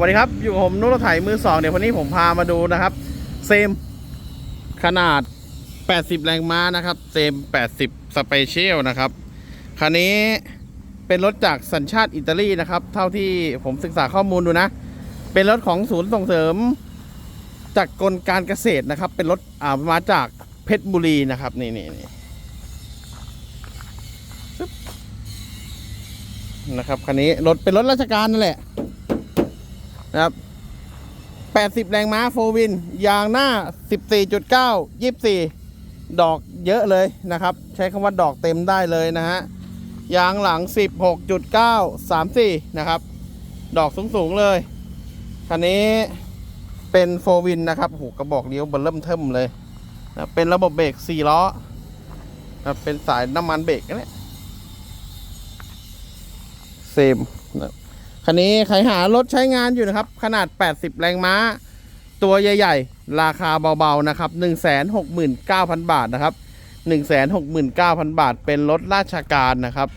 สวัสดีครับอยู่กับผมนุรถไถมือสองเดี๋ยววันนี้ผมพามาดูนะครับเซมขนาด 80 แรงม้านะครับเซม 80 สเปเชียลนะครับคันนี้เป็นรถจากสัญชาติอิตาลีนะครับ เท่าที่ผมศึกษาข้อมูลดูนะ เป็นรถของศูนย์ส่งเสริมจากกลการเกษตรนะครับ เป็นรถอ่ามาจากเพชรบุรีนะครับนี่นี่นี่นะครับคันนี้รถเป็นรถราชการนั่นแหละ นะครับ 80 แรงม้าโฟวิน ยางหน้า 14.9 24 ดอกเยอะเลยนะครับ ใช้คำว่าดอกเต็มได้เลยนะฮะ ยางหลัง 16.9 34 นะครับ ดอกสูง ๆ เลย คันนี้เป็นโฟวินนะครับโหกระบอกเลี้ยวเบลเริ่มเทิมเลยนะเป็นระบบเบรก4ล้อนะเป็นสายน้ำมันเบรกนี่เซมนะ คันนี้ใครหารถใช้งานอยู่นะครับ ขนาด 80 แรงม้า ตัวใหญ่ ๆ ราคาเบาๆ นะครับ 169,000 บาทนะครับ 169,000 บาท เป็นรถราชการนะครับ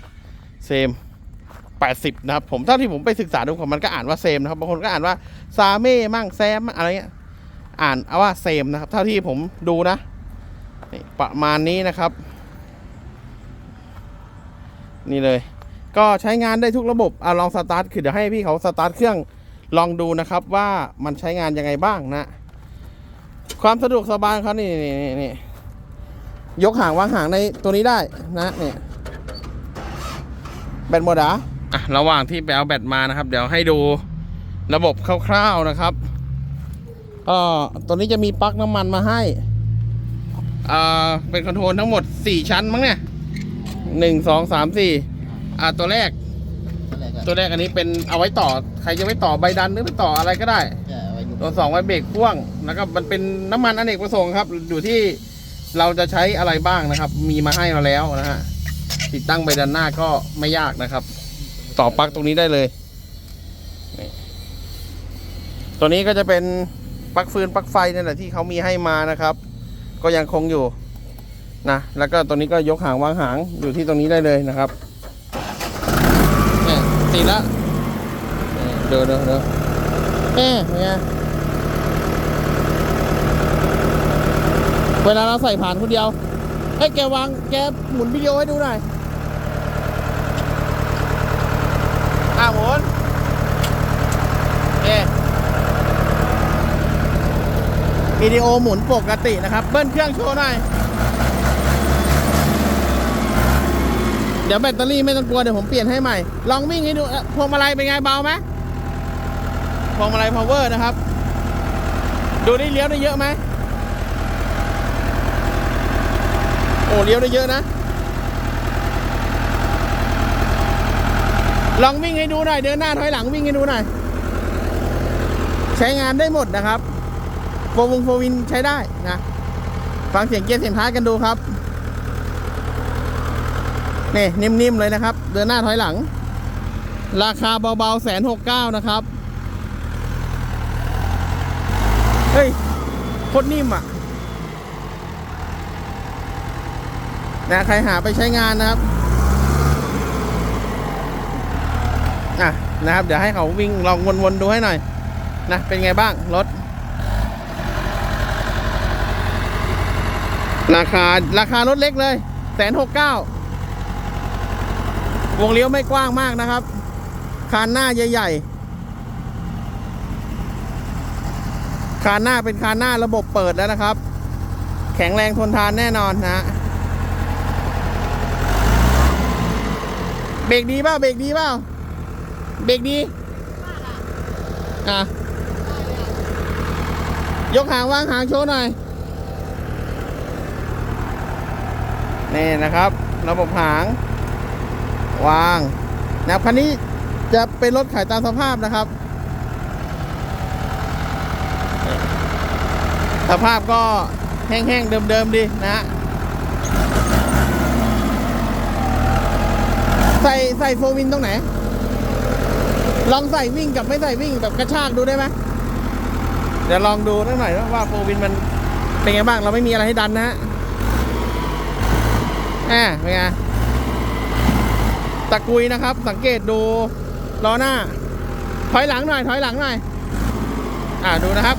เซม 80 นะครับ ผมเท่าที่ผมไปศึกษาดูผมมันก็อ่านว่าเซมนะครับบางคนก็อ่านว่าซาเม่มั่งแซมอะไรเงี้ยอ่านเอาว่าเซมนะครับ เท่าที่ผมดูนะประมาณนี้นะครับ นี่เลย ก็ใช้งานได้ทุกระบบเอาลองสตาร์ทคือเดี๋ยวให้พี่เขาสตาร์ทเครื่องลองดูนะครับว่ามันใช้งานยังไงบ้างนะ ความสะดวกสบายของเขานี่นี่นี่นี่ยกหางวางหางในตัวนี้ได้นะเนี่ยแบตหมดเหรอะอะระหว่างที่ไปเอาแบตมานะครับ เดี๋ยวให้ดูระบบคร่าวๆนะครับก็ตัวนี้จะมีปลั๊กน้ำมันมาให้อ่าเป็นคอนโทรลทั้งหมด 4 ชั้นมั้งเนี่ยหนึ่งสองสามสี่ อ่าตัวแรกอะไรกันตัวแรกอันนี้เป็นเอาไว้ต่อใครจะไว้ต่อใบดันหรือไปต่ออะไรก็ได้จะเอาไว้อยู่ตัวสองไว้เบรกพ่วงแล้วก็มันเป็นน้ำมันอเนกประสงค์ครับ อยู่ที่เราจะใช้อะไรบ้างนะครับ มีมาให้เราแล้วนะฮะติดตั้งใบดันหน้าก็ไม่ยากนะครับ ต่อปลั๊กตรงนี้ได้เลยนี่ตัวนี้ก็จะเป็นปลั๊กฟืนปลั๊กไฟนั่นแหละที่เขามีให้มานะครับ ก็ยังคงอยู่นะแล้วก็ตัวนี้ก็ยกหางวางหางอยู่ที่ตรงนี้ได้เลยนะครับเนี่ย ติดแล้วเนี่ยเดี๋ยวเดี๋ยวเดี๋ยวเอ๊ะเป็นไงเวลาเราใส่ผ่านคนเดียวเฮ้ยแกวางแกหมุนวิดีโอให้ดูหน่อยอ่าหมุนเอ๊ะวิดีโอหมุนปกตินะครับ เบิ้ลเครื่องโชว์หน่อย ดี๋ยวแบตเตอรี่ไม่ต้องกลัวเดี๋ยวผมเปลี่ยนให้ใหม่ ลองวิ่งให้ดูพวงมาลัยเป็นไงเบาไหมพวงมาลัย power นะครับ ดูได้เลี้ยวได้เยอะไหมโอ้เลี้ยวได้เยอะนะ ลองวิ่งให้ดูหน่อยเดินหน้าถอยหลังวิ่งให้ดูหน่อยใช้งานได้หมดนะครับโฟวงโฟวินใช้ได้นะฟังเสียงเกียร์เสียงท้ายกันดูครับ นี่นิ่มๆเลยนะครับ เดินหน้าถอยหลัง ราคาเบาๆแสนหกเก้านะครับ เฮ้ยโคตรนิ่มอะนะใครหาไปใช้งานนะครับ อะนะครับ เดี๋ยวให้เขาวิ่งลองวนๆดูให้หน่อย นะ เป็นไงบ้างรถราคา ราคารถเล็กเลยแสนหกเก้า วงเลี้ยวไม่กว้างมากนะครับ คานหน้าใหญ่ๆ คานหน้าเป็นคานหน้าระบบเปิดแล้วนะครับ แข็งแรงทนทานแน่นอนนะฮะเบรกดีเปล่าเบรกดีเปล่าเบรกดีอะยกหางวางหางโชว์หน่อย นี่นะครับ ระบบหาง วางนะครับคันนี้จะเป็นรถขายตามสภาพนะครับ สภาพก็แห้งๆ เดิมๆดีนะฮะใส่ใส่โฟวินตรงไหน ลองใส่วิ่งกับไม่ใส่วิ่งแบบกระชากดูได้ไหมเดี๋ยวลองดูสักหน่อยว่าโฟวินมันเป็นไงบ้าง เราไม่มีอะไรให้ดันนะฮะแหมเป็นไง ตะกุยนะครับ สังเกตดูล้อหน้า ถอยหลังหน่อยถอยหลังหน่อยอ่าดูนะครับ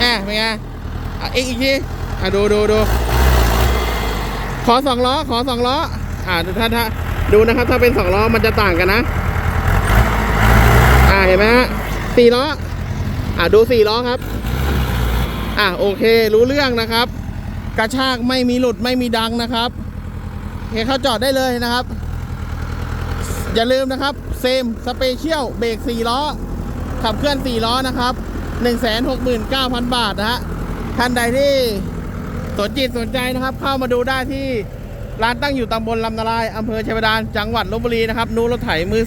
แอบเป็นไงอีกอีกทีอะดูดูดูขอสองล้อขอสองล้ออ่าดูถ้าถ้าดูนะครับ ถ้าเป็นสองล้อมันจะต่างกันนะ อ่าเห็นไหมฮะสี่ล้ออ่าดูสี่ล้อครับ อ่าโอเค รู้เรื่องนะครับ กระชากไม่มีหลุดไม่มีดังนะครับ โอเคเขาจอดได้เลยนะครับ อย่าลืมนะครับ เซมสเปเชียลเบรก4ล้อ ขับเคลื่อน 4 ล้อนะครับ 169,000 บาทนะฮะท่านใดที่สนจิตสนใจนะครับ เข้ามาดูได้ที่ร้านตั้งอยู่ตำบลลำนาลายอำเภอชัยบาดาลจังหวัดลบบุรีนะครับ นูรถไถมือ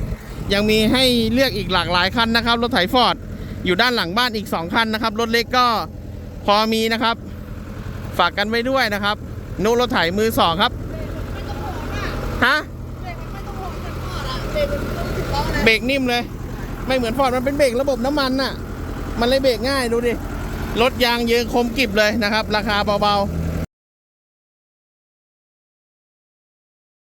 2 ยังมีให้เลือกอีกหลากหลายคันนะครับ รถไถฟอร์ดอยู่ด้านหลังบ้านอีก 2 คันนะครับ รถเล็กก็พอมีนะครับ ฝากกันไว้ด้วยนะครับนูรถไถมือ 2 ครับ ฮะเบรกนิ่มเลย ไม่เหมือนฟอร์ดมันเป็นเบรกระบบน้ำมันน่ะ มันเลยเบรกง่ายดูดิรถยางเยิงคมกริบเลยนะครับ ราคาเบาๆ